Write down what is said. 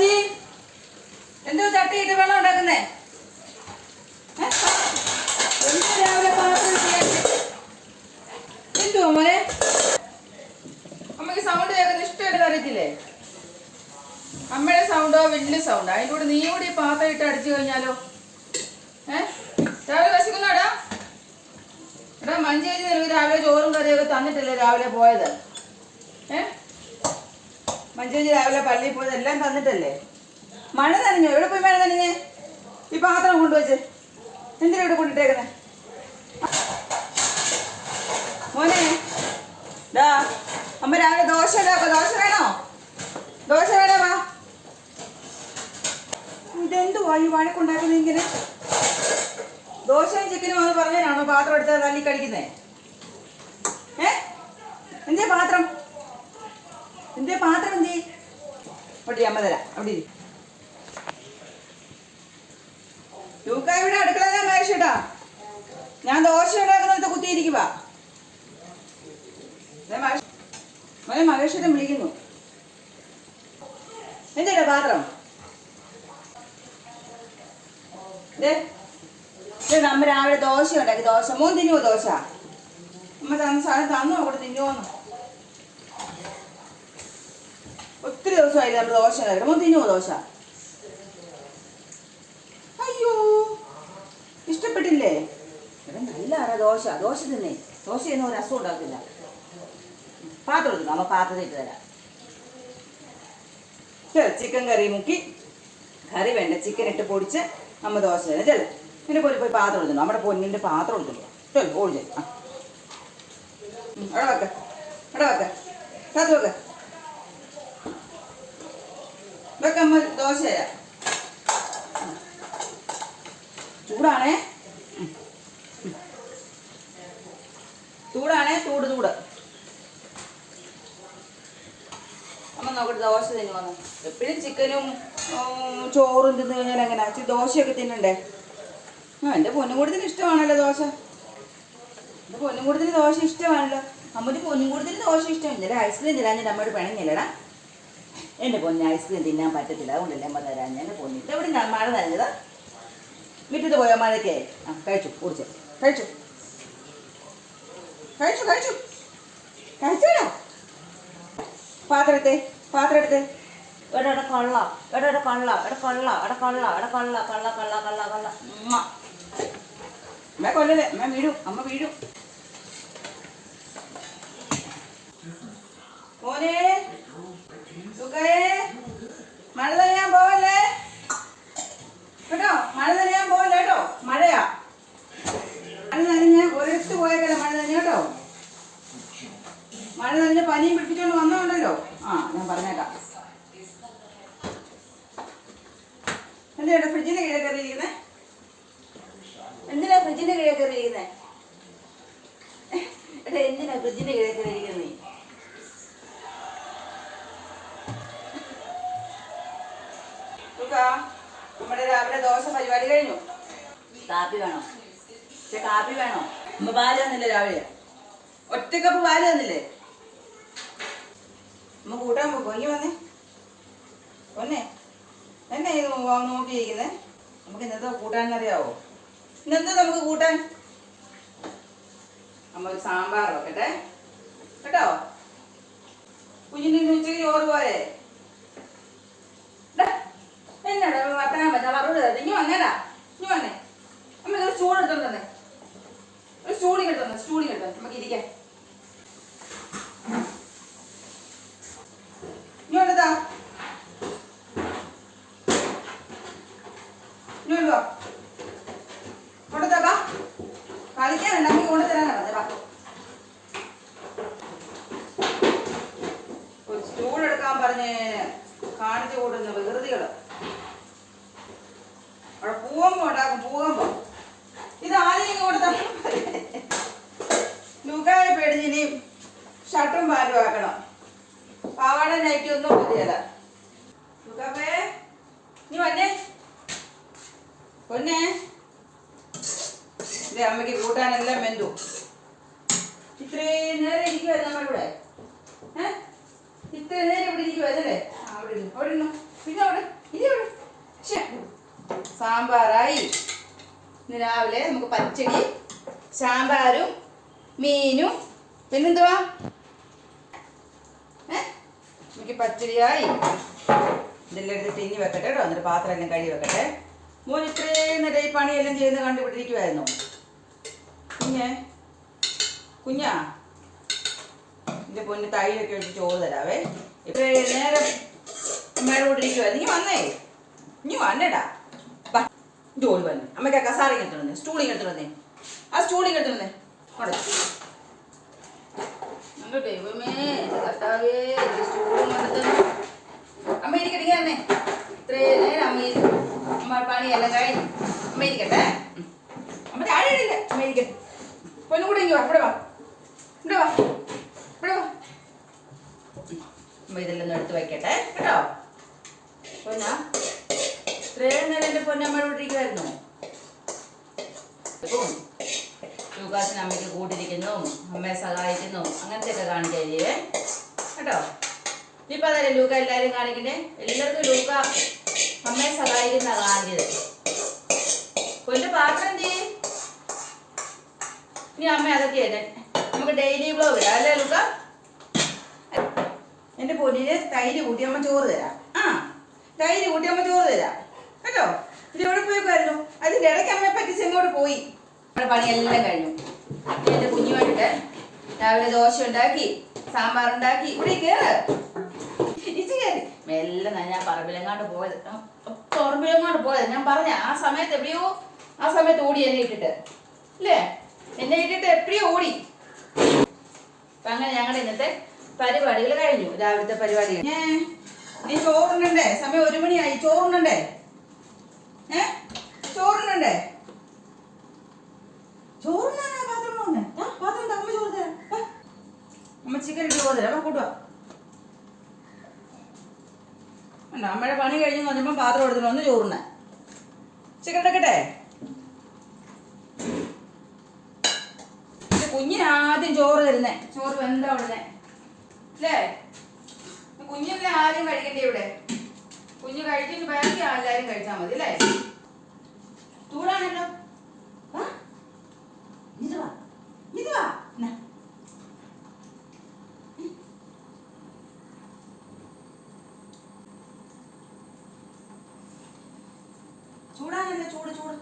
അമ്മച്ചി എന്തോ ചട്ടിയിട്ട് വെള്ളം ഉണ്ടാക്കുന്നേ? എന്താ രാവിലെ പാത്രം? എന്തുവാ മോനെ? അമ്മയ്ക്ക് സൗണ്ട് കേൾക്കുന്ന ഇഷ്ടമായിട്ട് അറിയത്തില്ലേ? അമ്മയുടെ സൗണ്ടോ വലിയ സൗണ്ട് അതിന്റെ കൂടെ നീ കൂടി ഈ പാത്രം ഇട്ട് അടിച്ചു കഴിഞ്ഞാലോ? ഏഹ് രാവിലെ വിശക്കുന്നാടാ എടാ മഞ്ചേരി നിനക്ക് രാവിലെ ചോറും കറിയൊക്കെ തന്നിട്ടില്ലേ രാവിലെ പോയത്? ഏ? മഞ്ചേരി രാവിലെ പള്ളിയിൽ പോയത് എല്ലാം തന്നിട്ടല്ലേ? മഴ നനഞ്ഞോ? എവിടെ പോയി മഴ നനഞ്ഞ്? ഈ പാത്രം കൊണ്ടുവച്ച് എന്തിനാ ഇവിടെ കൊണ്ടിട്ടേക്കുന്നേ? മോനെ ഡാ അമ്മ രാവിലെ ദോശ ഉണ്ടാക്കോ ദോശ വേണോ? ദോശ വേണോ വാ. ഇതെന്തുവാ ഈ വഴക്കുണ്ടാക്കുന്നത് ഇങ്ങനെ? ദോശയും ചിക്കനും അത് പറഞ്ഞാണോ പാത്രം എടുത്ത് തല്ലി കടിക്കുന്നേ ഏ? എന്തേ പാത്രം? എന്തേ പാത്രം എന്തേ? ഒട്ടി അമ്മ തരാം. അവിടെ. ലൂക്ക ഇവിടെ അടുക്കള മഹേഷേട്ടാ ഞാൻ ദോശ ഉണ്ടാക്കുന്നിടത്ത് കുത്തിയിരിക്കുക മോനെ മഹേഷേട്ടൻ വിളിക്കുന്നു. എന്തേടാ പാത്രം? നമ്മ രാവിലെ ദോശ ഉണ്ടാക്കി. ദോശ. മോൻ തിന്നുവോ ദോശ? അമ്മ തന്ന സാധനം തന്നു? അവിടെ തിന്നുവോന്ന്? ഒത്തിരി ദിവസമായി നമ്മൾ ദോശ കഴിക്കണം? തിന്നുമോ ദോശ? അയ്യോ ഇഷ്ടപ്പെട്ടില്ലേ? എടാ നല്ല അറ ദോശ ദോശ തിന്നേ. ദോശയൊന്നും ഒരു അസുഖം ഉണ്ടാക്കില്ല പാത്രം എടുക്കണം പാത്രത്തിൽ ഇട്ട് തരാം. ചിക്കൻ കറി മുക്കി. കറി വേണ്ട ചിക്കൻ ഇട്ട് പൊടിച്ച് നമ്മ ദോശ തരാം. ചെൽ പിന്നെ പോയി പോയി പാത്രം എടുക്കണം നമ്മുടെ പൊന്നിന്റെ പാത്രം എടുക്കണം ചെല്ലു ഓടി ചെൽ ആ. ഉം, അവിടെ അവിടെ അത് വെക്ക നമ്മൾ ദോശ ചൂടാണേ. ചൂടാണേ? ചൂട് ചൂട്. അമ്മ നോക്കട്ടെ ദോശ തിന്നുവന്ന് എപ്പോഴും ചിക്കനും ചോറും തിന്നു കഴിഞ്ഞാൽ എങ്ങനെ? ഇച്ചിരി ദോശയൊക്കെ തിന്നണ്ടേ? ആ എന്റെ പൊന്നുകൂടത്തിന് ഇഷ്ടമാണല്ലോ ദോശ. എന്റെ പൊന്നുകൂടത്തിന് ദോശ ഇഷ്ടമാണല്ലോ. അമ്മയ്ക്ക് പൊന്നുകൂടത്തിന് ദോശ ഇഷ്ടം. ഇന്നലെ ഐസ്ക്രീം തരാഞ്ഞിട്ട് അമ്മയോട് പിണങ്ങില്ലടാ എന്റെ പൊന്ന് ഐസ്ക്രീം തിന്നാൻ പറ്റത്തില്ല. അതുകൊണ്ടല്ലേ അമ്മ തരാൻ എന്റെ പൊന്നിട്ട് എവിടെ നിന്നാണ് മഴ നനഞ്ഞത് വീട്ടിൽ പോയോ മഴയ്ക്ക് ആ കഴിച്ചു കുടിച്ചു. കഴിച്ചു. കഴിച്ചു കഴിച്ചു. കഴിച്ചോടാ. പാത്രത്തെ പാത്രം എടുത്തേ എടാ കള്ള. എടാ എടാ കള്ള. എടാ കള്ള. എടാ കള്ള. എടാ കള്ള. കള്ള കള്ള കള്ള കള്ള. അമ്മ അമ്മ കൊല്ലല്ലേ? അമ്മ വീഴും. അമ്മ വീഴും. മോനെ സുഖേ മഴ നനയാൻ പോവല്ലേ കേട്ടോ മഴ നനയാൻ പോവല്ലേ കേട്ടോ മഴയാ മഴ നനഞ്ഞ് ഒരിടത്ത് പോയേക്കല്ല മഴ നനഞ്ഞ കേട്ടോ മഴ നനഞ്ഞ് പനിയും പിടിപ്പിച്ചോണ്ട് വന്നോണ്ടല്ലോ ആ ഞാൻ പറഞ്ഞേക്കാം എന്തിനാ ഫ്രിഡ്ജിന്റെ കീഴെ കയറിയിരിക്കുന്നേ എന്തിനാ ഫ്രിഡ്ജിന്റെ കീഴെ കയറിയിരിക്കുന്നേ എടാ എന്തിനാ ഫ്രിഡ്ജിന്റെ കീഴെ കയറിയിരിക്കുന്നേ സുഖാ, നമ്മുടെ രാവിലെ ദോശ പരിപാടി കഴിഞ്ഞു? കാപ്പി വേണോ? പക്ഷെ കാപ്പി വേണോ? അമ്മ പാൽ തന്നില്ലേ രാവിലെ? ഒറ്റ കപ്പ് പാൽ തന്നില്ലേ? അമ്മ കൂട്ടാൻ പോകും ഇങ്ങി വന്നേ. ഒന്നേ എന്നെ നോക്കിയിരിക്കുന്നേ? നമുക്ക് ഇന്നത്തെ കൂട്ടാനറിയാവോ ഇന്നെന്താ നമുക്ക് കൂട്ടാൻ? അമ്മ ഒരു സാമ്പാർ വെക്കട്ടെ കേട്ടോ? ഇന്ന് ഉച്ചയ്ക്ക് ചോറ് പോരെ ഡാ, എന്നാടാ വർത്താനം പറ്റാ പറഞ്ഞു ഇനി വന്നേടാ ഇനി വന്നേ അമ്മ ഒരു സ്റ്റൂൾ എടുത്തോണ്ട് തന്നെ ഒരു സ്റ്റൂളി കിട്ടുന്നു സ്റ്റൂളി കിട്ടുന്നു നമുക്ക് ഇരിക്കാം ഇനി വന്നതാ ഇനി വന്നോ കൊണ്ടുത്താ ബാ കളിക്കാൻ വേണ്ട നമുക്ക് കൊണ്ടുതരാനാ പറഞ്ഞേ ബാ ഒരു സ്റ്റൂൾ എടുക്കാൻ പറഞ്ഞ് കാണിച്ചു കൂടുന്ന വികൃതികൾ അവിടെ പൂവമ്പോ ഉണ്ടാക്കും പൂവമ്പോ. ഇത് ആദ്യം കൊടുത്താൽ ലുഗായ പേടിഞ്ഞിനി ഷർട്ടും പാന്റും ആക്കണം. പാവാട നൈറ്റി ഒന്നും മതിയല്ല. ലൂക്കാപ്പേ നീ വന്നേ. പൊന്നേ. അമ്മയ്ക്ക് കൂട്ടാനെല്ലാം മെന്തു ഇത്രയും നേരം ഇരിക്കുവായിരുന്നു നമ്മ അവിടെ ഇരുന്നു പിന്നെ അവിടെ. സാമ്പാറായി. ഇന്ന് രാവിലെ നമുക്ക് പച്ചടി സാമ്പാറും മീനും. പിന്നെന്തുവാ? എനിക്ക് പച്ചടിയായി. ഇതെല്ലാം എടുത്ത് തിന്നി വെക്കട്ടെ കേട്ടോ. എന്നിട്ട് പാത്രം എല്ലാം കഴുകി വെക്കട്ടെ. മോൻ ഇത്രയും നേരം പണിയെല്ലാം ചെയ്യുന്ന കണ്ടുപിടിക്കുമായിരുന്നു കുഞ്ഞേ? കുഞ്ഞാ? എന്റെ പൊന്ന് തൈരൊക്കെ വെച്ച് ചോറ് തരാവേ. ഇത്രയും നേരം അമ്മയുടെ കൂടെ ഇരിക്കുവായിരുന്നു നീ വന്നേ? നീ വന്നേടാ. ജോലി വന്നു. അമ്മയ്ക്ക് ആ എടുത്തു വന്നേ. സ്റ്റൂളിങ് എടുത്തു വന്നേ. ആ സ്റ്റൂളിങ് എടുത്തു വന്നേ. അവിടെ എന്റെ ദൈവമേ കർത്താവേ സ്റ്റൂളിങ് എടുത്തു അമ്മ ഇരിക്കട്ടെ ഇത്രയും നേരം അമ്മ അമ്മ പണിയെല്ലാം കഴിഞ്ഞു. അമ്മ ഇരിക്കട്ടെ. അമ്മ താഴെ ഇടില്ല അമ്മ ഇരിക്കട്ടെ പൊന്നും കൂടെ ഇങ്ങ് വാ. ഇവിടെ വാ. ഇവിടെ വാ. അമ്മ എടുത്ത് വെക്കട്ടെ. കേട്ടോ? പൊന്ന ഇത്രയും നേരം എന്റെ ഇരിക്കുമായിരുന്നു ഇപ്പം ലൂക്കാസിന് അമ്മയ്ക്ക് കൂട്ടിരിക്കുന്നു അമ്മയെ സഹായിക്കുന്നു അങ്ങനത്തെ ഒക്കെ കാണിക്കേ കേട്ടോ? ഇപ്പൊ അതല്ലേ ലൂക്ക എല്ലാരും കാണിക്കണ്ടേ എല്ലാവർക്കും ലൂക്ക അമ്മയെ സഹായിക്കുന്ന കാണിച്ചത് കൊല്ല പാത്രം എന്ത്? ഇനി അമ്മ അതൊക്കെ നമുക്ക് ഡെയിലി ബ്ലോഗ് അല്ലേ ലൂക്ക? പൊന്നിന് തൈര് കൂട്ടി അമ്മ ചോറ് തരാം. ആ തൈര് കൂട്ടി അമ്മ ചോറ് തരാം. കേട്ടോ? ഇത് എവിടെ പോയിക്കായിരുന്നു അതിന്റെ ഇടയ്ക്ക് അമ്മയെ പറ്റിച്ച് എങ്ങോട്ട് പോയി. നമ്മുടെ പണിയെല്ലാം കഴിഞ്ഞു. എന്റെ കുഞ്ഞു വേണ്ടിട്ട് രാവിലെ ദോശ ഉണ്ടാക്കി സാമ്പാർ ഉണ്ടാക്കി. ഇവിടെ കേറ്. ഇച്ചി കയറി മെല്ലെ ഞാൻ പറമ്പിലെങ്ങാണ്ട് പോയത്. പറമ്പിലെങ്ങാണ്ട് പോയത്. ഞാൻ പറഞ്ഞ ആ സമയത്ത് എവിടെയോ ആ സമയത്ത് ഓടി എന്നെ ഇട്ടിട്ട്. അല്ലേ എന്നെ ഇട്ടിട്ട് എപ്പോഴും ഓടി. അപ്പൊ അങ്ങനെ ഞങ്ങളുടെ ഇന്നത്തെ പരിപാടികൾ കഴിഞ്ഞു രാവിലത്തെ പരിപാടികൾ നീ ചോറുണ്ടേ സമയം ഒരു മണിയായി. ചോറുണ്ടേ ഏ ചോറുണ്ടേ ചോറുണ്ടാ പാത്രം പോകുന്നേ പാത്രം എന്താ? ചോറ് തരാം. അമ്മ ചിക്കൻ ഇട്ട് അമ്മയുടെ പണി കഴിഞ്ഞു വന്നപ്പോൾ പാത്രം എടുത്തിട്ട് ഒന്ന് ചോറുണ്ണ ചിക്കൻ എടുക്കട്ടെ കുഞ്ഞിനാദ്യം ചോറ് തരുന്നേ. ചോറ് വെന്താ ഉടനെ. അല്ലേ കുഞ്ഞിനെ ആദ്യം കഴിക്കണ്ടേ ഇവിടെ? കുഞ്ഞു കഴിച്ചിട്ട് ബാക്കി എല്ലാവരും കഴിച്ചാൽ മതി അല്ലേ ചൂടാണല്ലോ ചൂടാണല്ലോ ചൂട് ചൂട്.